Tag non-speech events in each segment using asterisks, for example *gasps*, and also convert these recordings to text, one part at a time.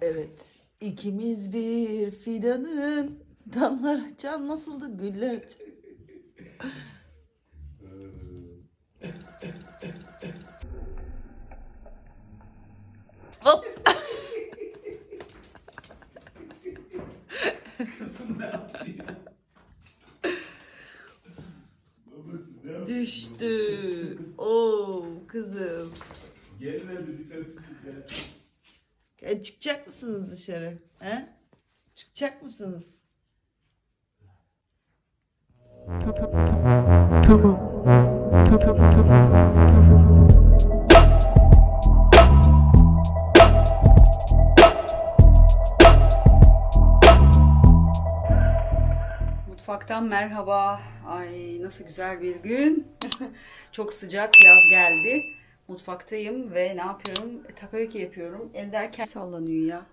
Evet. ikimiz bir fidanın dallar açan nasıldı güller açan. Kızım ne yapıyor? Düştü. *laughs* Oo kızım. Gelmedi dışarı çıkacak. E, çıkacak mısınız dışarı? He? Çıkacak mısınız? Mutfaktan merhaba. Ay nasıl güzel bir gün. *laughs* Çok sıcak yaz geldi. Mutfaktayım ve ne yapıyorum? E, takoyaki yapıyorum. Ender kend- sallanıyor ya.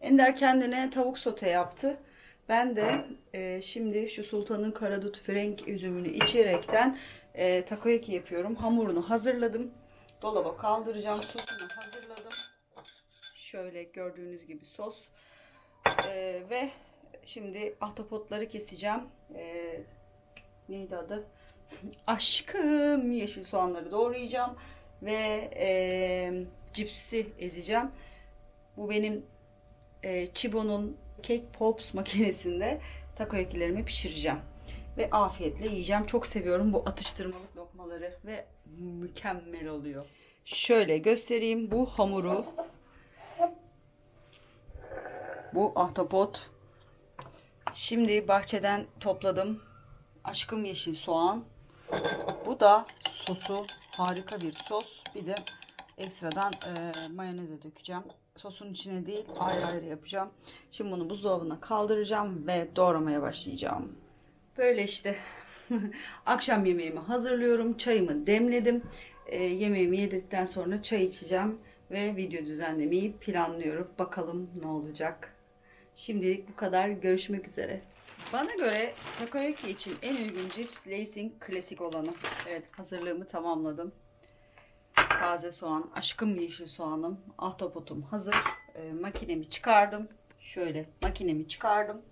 Ender kendine tavuk sote yaptı. Ben de e, şimdi şu sultanın karadut frenk üzümünü içerekten e, takoyaki yapıyorum. Hamurunu hazırladım. Dolaba kaldıracağım. Sosunu hazırladım. Şöyle gördüğünüz gibi sos. E, ve Şimdi ahtapotları keseceğim. Ee, neydi adı? *laughs* Aşkım yeşil soğanları doğrayacağım ve e, cipsi ezeceğim. Bu benim e, Chibo'nun Cake Pops makinesinde takoyakilerimi pişireceğim. Ve afiyetle yiyeceğim. Çok seviyorum bu atıştırmalık lokmaları ve mükemmel oluyor. Şöyle göstereyim bu hamuru. Bu ahtapot. Şimdi bahçeden topladım. Aşkım yeşil soğan. Bu da sosu harika bir sos. Bir de ekstradan e, mayoneze dökeceğim. Sosun içine değil ayrı ayrı yapacağım. Şimdi bunu buzdolabına kaldıracağım ve doğramaya başlayacağım. Böyle işte. *laughs* Akşam yemeğimi hazırlıyorum. Çayımı demledim. E, yemeğimi yedikten sonra çay içeceğim. Ve video düzenlemeyi planlıyorum. Bakalım ne olacak. Şimdilik bu kadar. Görüşmek üzere. Bana göre takoyaki için en uygun cips Lay's'in klasik olanı. Evet hazırlığımı tamamladım. Taze soğan, aşkım yeşil soğanım, ahtapotum hazır. Ee, makinemi çıkardım. Şöyle makinemi çıkardım.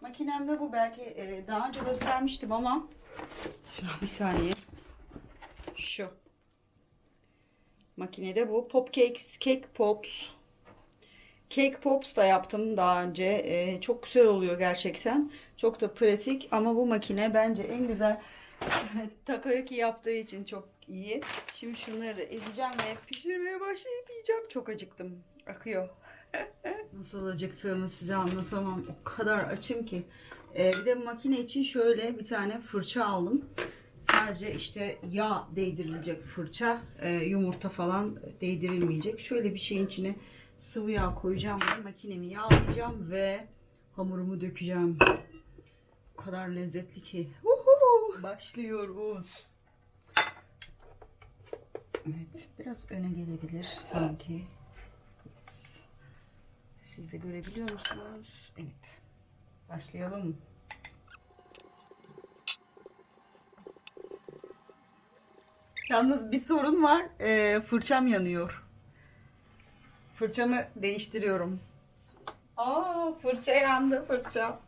Makinemde bu belki e, daha önce göstermiştim ama bir saniye. Şu. Makinede bu Pop Cakes, Cake Pops Cake Pops da yaptım daha önce. Ee, çok güzel oluyor gerçekten. Çok da pratik ama bu makine bence en güzel *laughs* takoyaki yaptığı için çok iyi. Şimdi şunları da ezeceğim ve pişirmeye başlayıp yiyeceğim. Çok acıktım. Akıyor. *laughs* Nasıl acıktığımı size anlatamam. O kadar açım ki. Ee, bir de makine için şöyle bir tane fırça aldım. Sadece işte yağ değdirilecek fırça. Ee, yumurta falan değdirilmeyecek. Şöyle bir şeyin içine sıvı yağ koyacağım makinemi yağlayacağım ve hamurumu dökeceğim. O kadar lezzetli ki. Uhu! Başlıyoruz. Evet, biraz öne gelebilir sanki. Siz de görebiliyor musunuz? Evet. Başlayalım. Yalnız bir sorun var. Ee, fırçam yanıyor. Fırçamı değiştiriyorum. Aa, fırça yandı fırça.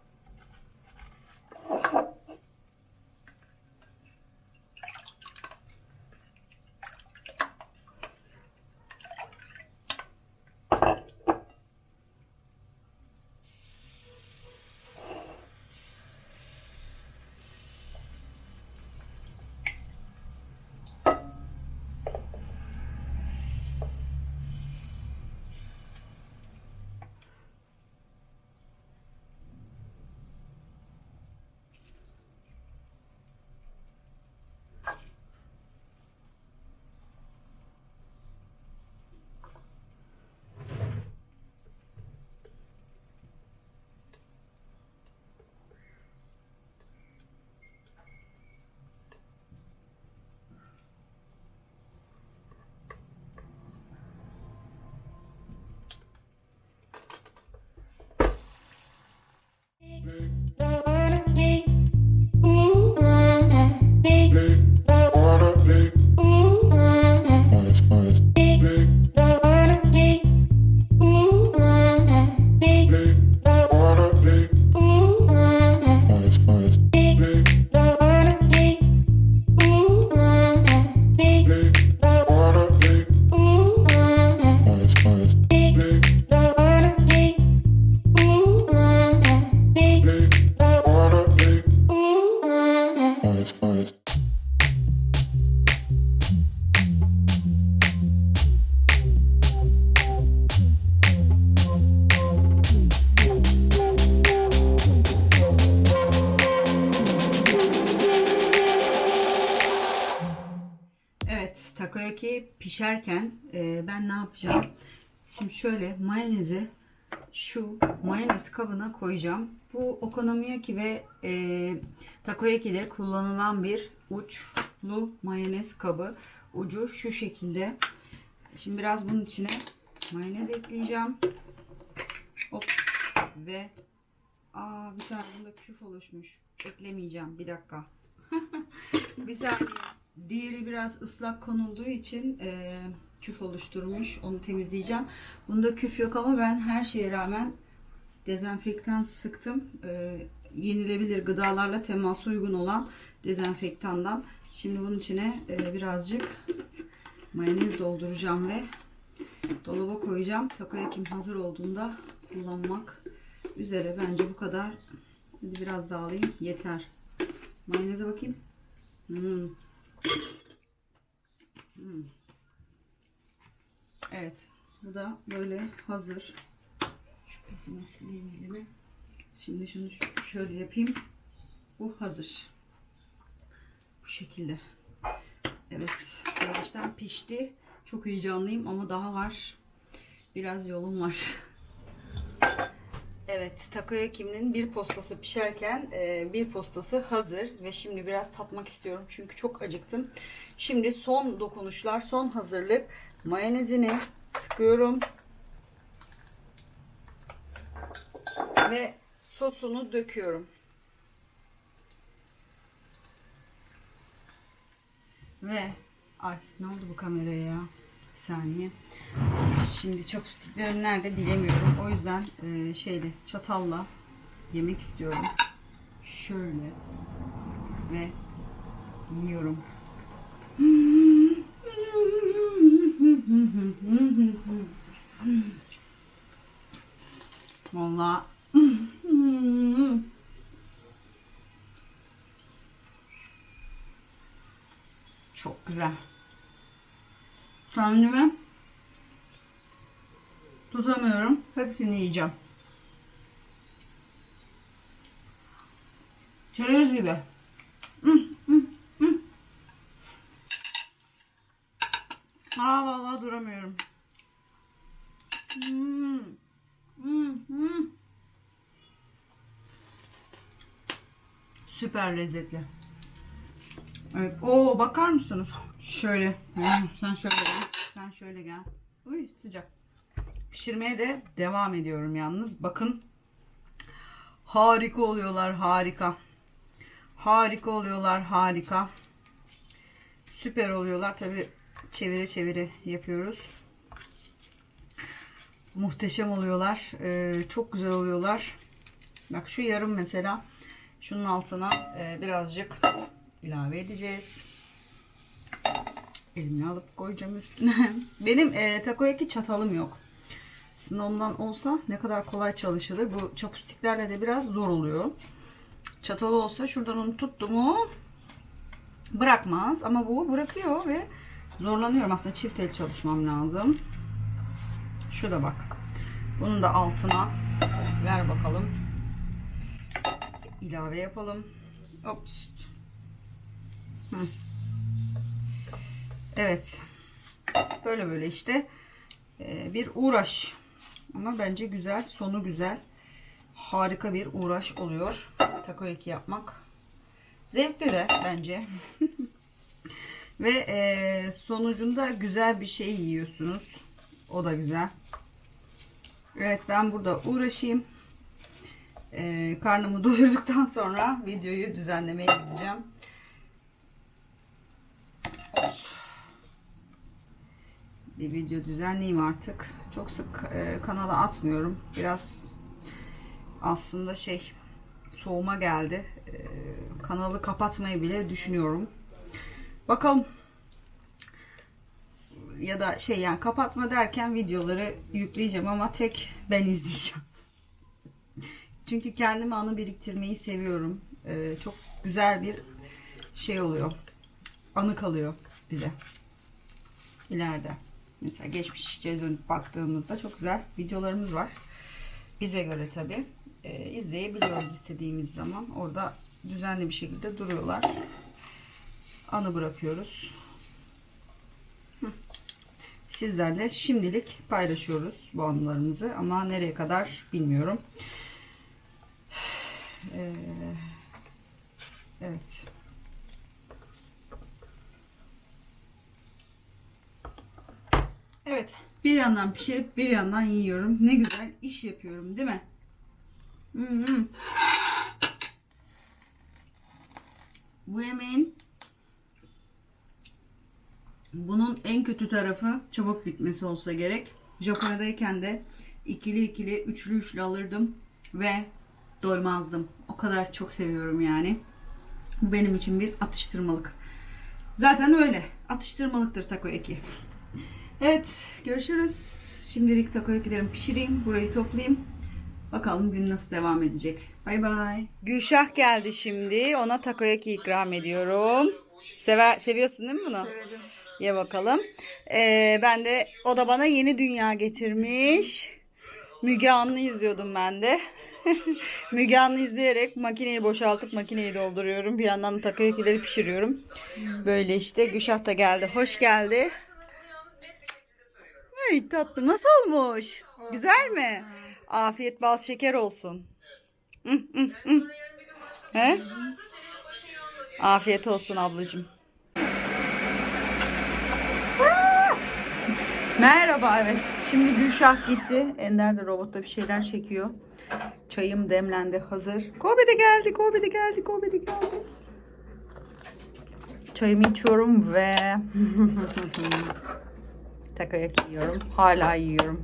Takoyaki pişerken e, ben ne yapacağım? Şimdi şöyle mayonezi şu mayonez kabına koyacağım. Bu okonomiyaki ve e, takoyaki'de kullanılan bir uçlu mayonez kabı. Ucu şu şekilde. Şimdi biraz bunun içine mayonez ekleyeceğim. Hop. Ve aa bir tane bunda küf oluşmuş. Eklemeyeceğim. Bir dakika. *laughs* bir saniye. Diğeri biraz ıslak konulduğu için e, küf oluşturmuş. Onu temizleyeceğim. Bunda küf yok ama ben her şeye rağmen dezenfektan sıktım. E, yenilebilir gıdalarla teması uygun olan dezenfektandan. Şimdi bunun içine e, birazcık mayonez dolduracağım ve dolaba koyacağım. Takoyakim hazır olduğunda kullanmak üzere. Bence bu kadar. Biraz daha alayım. Yeter. Mayoneze bakayım. Hmm. Evet. Bu da böyle hazır. Şu bezime sileyim elimi. Şimdi şunu şöyle yapayım. Bu hazır. Bu şekilde. Evet. Yavaştan pişti. Çok heyecanlıyım ama daha var. Biraz yolum var. Evet, takoyaki'nin bir postası pişerken e, bir postası hazır ve şimdi biraz tatmak istiyorum çünkü çok acıktım. Şimdi son dokunuşlar, son hazırlık. Mayonezini sıkıyorum ve sosunu döküyorum. Ve ay ne oldu bu kameraya ya? Bir saniye. Şimdi chopsticklerim nerede bilemiyorum. O yüzden e, şeyle çatalla yemek istiyorum. Şöyle ve yiyorum. Vallahi çok güzel. Kendime tutamıyorum. Hepsini yiyeceğim. Çerez gibi. Hı, hı, hı. Aa vallahi duramıyorum. Hmm. Hmm, hmm. Süper lezzetli. Evet. Oo bakar mısınız? Şöyle. Hmm, Sen şöyle gel. Sen şöyle gel. Uy sıcak. Pişirmeye de devam ediyorum yalnız. Bakın. Harika oluyorlar. Harika. Harika oluyorlar. Harika. Süper oluyorlar. Tabi çevire çevire yapıyoruz. Muhteşem oluyorlar. Ee, çok güzel oluyorlar. Bak şu yarım mesela. Şunun altına e, birazcık ilave edeceğiz. Elimi alıp koyacağım üstüne. *laughs* Benim e, takoyaki çatalım yok. Sizin ondan olsa ne kadar kolay çalışılır. Bu chopsticklerle de biraz zor oluyor. Çatalı olsa şuradan onu tuttu mu bırakmaz. Ama bu bırakıyor ve zorlanıyorum. Aslında çift el çalışmam lazım. Şu da bak. Bunun da altına ver bakalım. İlave yapalım. Hı. Evet. Böyle böyle işte Ee, bir uğraş. Ama bence güzel. Sonu güzel. Harika bir uğraş oluyor. Takoyaki yapmak. Zevkli de bence. *laughs* Ve e, sonucunda güzel bir şey yiyorsunuz. O da güzel. Evet ben burada uğraşayım. E, karnımı *laughs* doyurduktan sonra videoyu düzenlemeye gideceğim. Bir video düzenleyeyim artık. Çok sık e, kanala atmıyorum. Biraz aslında şey soğuma geldi. E, kanalı kapatmayı bile düşünüyorum. Bakalım. Ya da şey yani kapatma derken videoları yükleyeceğim ama tek ben izleyeceğim. Çünkü kendime anı biriktirmeyi seviyorum. E, çok güzel bir şey oluyor. Anı kalıyor bize. İleride. Mesela geçmişe dönüp baktığımızda çok güzel videolarımız var. Bize göre tabi. E, izleyebiliyoruz istediğimiz zaman. Orada düzenli bir şekilde duruyorlar. Anı bırakıyoruz. Sizlerle şimdilik paylaşıyoruz bu anılarımızı ama nereye kadar bilmiyorum. Ee, evet. Evet. Bir yandan pişirip bir yandan yiyorum. Ne güzel iş yapıyorum değil mi? Hmm. Bu yemeğin bunun en kötü tarafı çabuk bitmesi olsa gerek. Japonya'dayken de ikili ikili, üçlü üçlü alırdım ve doymazdım. O kadar çok seviyorum yani. Bu benim için bir atıştırmalık. Zaten öyle. Atıştırmalıktır taco eki. Evet, görüşürüz. Şimdilik taco ekilerimi pişireyim, burayı toplayayım. Bakalım gün nasıl devam edecek. Bay bay. Gülşah geldi şimdi. Ona takoyaki ikram ediyorum. Sever, seviyorsun değil mi bunu? Ye bakalım. Ee, ben de o da bana yeni dünya getirmiş. Müge Anlı izliyordum ben de. *laughs* Müge Anlı izleyerek makineyi boşaltıp makineyi dolduruyorum. Bir yandan da takoyakileri pişiriyorum. Böyle işte Gülşah da geldi. Hoş geldi. Ay tatlım nasıl olmuş? Güzel mi? Afiyet bal şeker olsun. He? Afiyet olsun ablacığım. Merhaba evet. Şimdi Gülşah gitti. Ender de robotta bir şeyler çekiyor. Çayım demlendi hazır. Kobe de geldi, Kobe de geldi, Kobe de geldi. Çayımı içiyorum ve *laughs* takoyaki yiyorum. Hala yiyorum.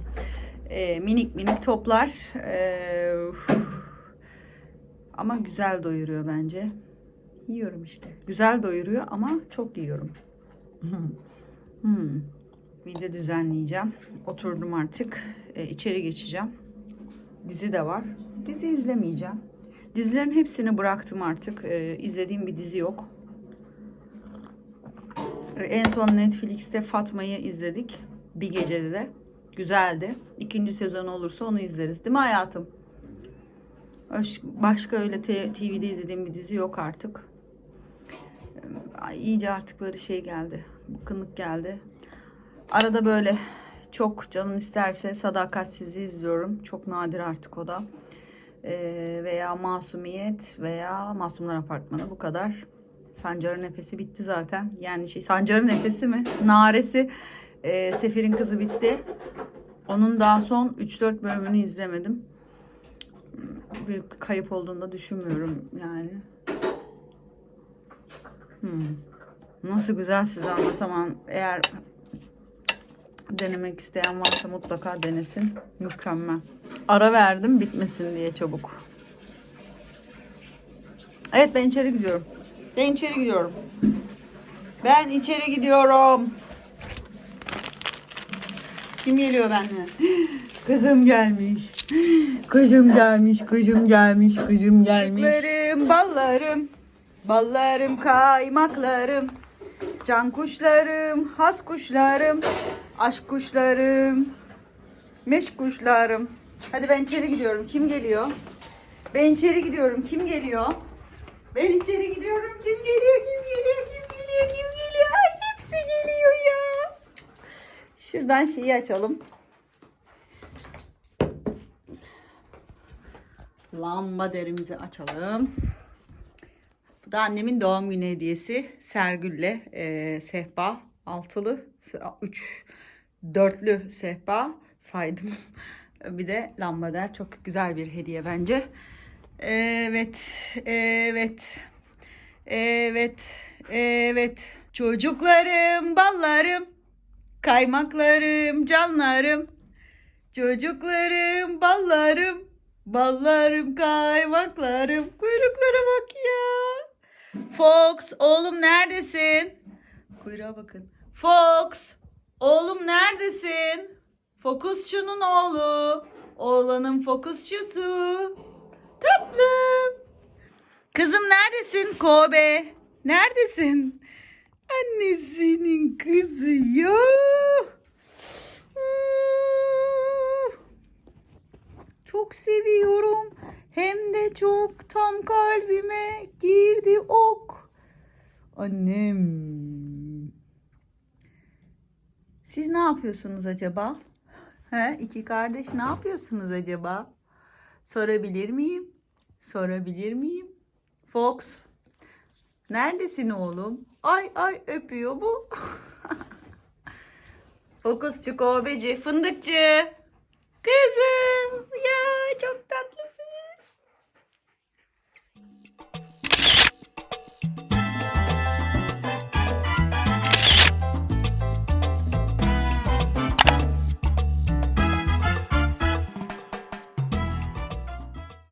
Ee, minik minik toplar. Ee, ama güzel doyuruyor bence. Yiyorum işte. Güzel doyuruyor ama çok yiyorum. *laughs* hmm. De düzenleyeceğim. Oturdum artık. Ee, içeri geçeceğim. Dizi de var. Dizi izlemeyeceğim. Dizilerin hepsini bıraktım artık. Ee, izlediğim bir dizi yok. En son Netflix'te Fatma'yı izledik. Bir gecede de. Güzeldi. İkinci sezon olursa onu izleriz. Değil mi hayatım? Baş- Başka öyle TV'de izlediğim bir dizi yok artık. Ay, iyice artık böyle şey geldi. Bıkkınlık geldi. Arada böyle çok canım isterse Sadakatsiz'i izliyorum. Çok nadir artık o da. Ee, veya Masumiyet veya Masumlar Apartmanı bu kadar. Sancar'ın nefesi bitti zaten. Yani şey Sancar'ın nefesi mi? Naresi. Ee, Sefir'in kızı bitti. Onun daha son 3-4 bölümünü izlemedim. Büyük kayıp olduğunu da düşünmüyorum yani. Hmm. Nasıl güzel size anlatamam. Eğer denemek isteyen varsa mutlaka denesin. Mükemmel. Ara verdim bitmesin diye çabuk. Evet ben içeri gidiyorum. Ben içeri gidiyorum. Ben içeri gidiyorum. Kim geliyor benimle? *gasps* *gasps* Kızım gelmiş. Kızım gelmiş, kızım gelmiş, kızım gelmiş. Ballarım, ballarım, ballarım, kaymaklarım. Can kuşlarım, has kuşlarım, aşk kuşlarım, meş kuşlarım. Hadi ben içeri gidiyorum. Kim geliyor? Ben içeri gidiyorum. Kim geliyor? Ben içeri gidiyorum. Kim geliyor? Kim geliyor? Kim geliyor? Kim geliyor? Ay hepsi geliyor ya. Şuradan şeyi açalım. Lamba derimizi açalım. Bu da annemin doğum günü hediyesi. Sergül'le e, sehpa. Altılı, üç, dörtlü sehpa saydım. *laughs* Bir de lambader. Çok güzel bir hediye bence. Evet, evet, evet, evet. Çocuklarım, ballarım, kaymaklarım, canlarım. Çocuklarım, ballarım, ballarım, kaymaklarım. Kuyruklara bak ya. Fox, oğlum neredesin? Kuyruğa bakın. Fox, oğlum neredesin? Fokusçunun oğlu. Oğlanın fokusçusu. Tatlım. Kızım neredesin Kobe? Neredesin? Annesinin kızı ya. Çok seviyorum. Hem de çok tam kalbime girdi ok. Annem. Siz ne yapıyorsunuz acaba? He, iki kardeş ne yapıyorsunuz acaba? Sorabilir miyim? Sorabilir miyim? Fox. Neredesin oğlum? Ay ay öpüyor bu. *laughs* Fokusçu kovbeci fındıkçı. Kızım ya